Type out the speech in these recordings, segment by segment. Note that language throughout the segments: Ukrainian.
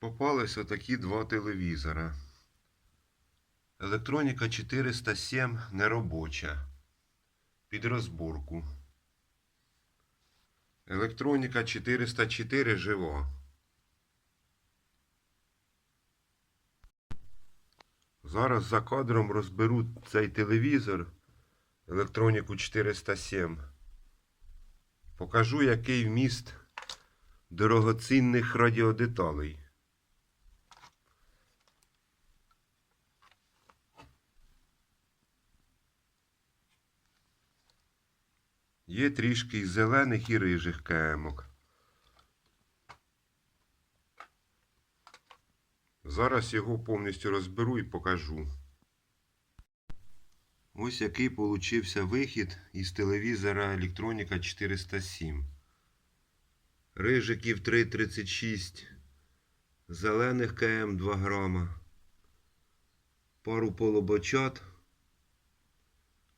Попались отакі два телевізора. Електроніка 407 неробоча. Під розборку. Електроніка 404 жива. Зараз за кадром розберу цей телевізор. Електроніку 407. Покажу, який вміст дорогоцінних радіодеталей. Є трішки і зелених і рижих кемок. Зараз його повністю розберу і покажу. Ось який получився вихід із телевізора Електроніка 407. Рижиків 3,36, зелених КМ 2 грама, пару полобочат,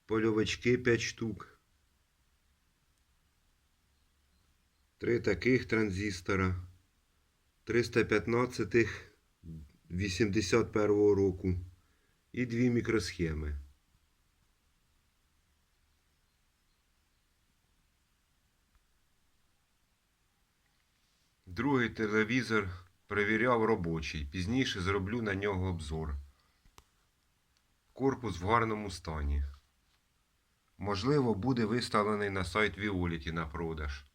польовички 5 штук, три таких транзистора, 315 81 року і дві мікросхеми. Другий телевізор перевіряв робочий. Пізніше зроблю на нього обзор. Корпус в гарному стані. Можливо, буде виставлений на сайт Віоліті на продаж.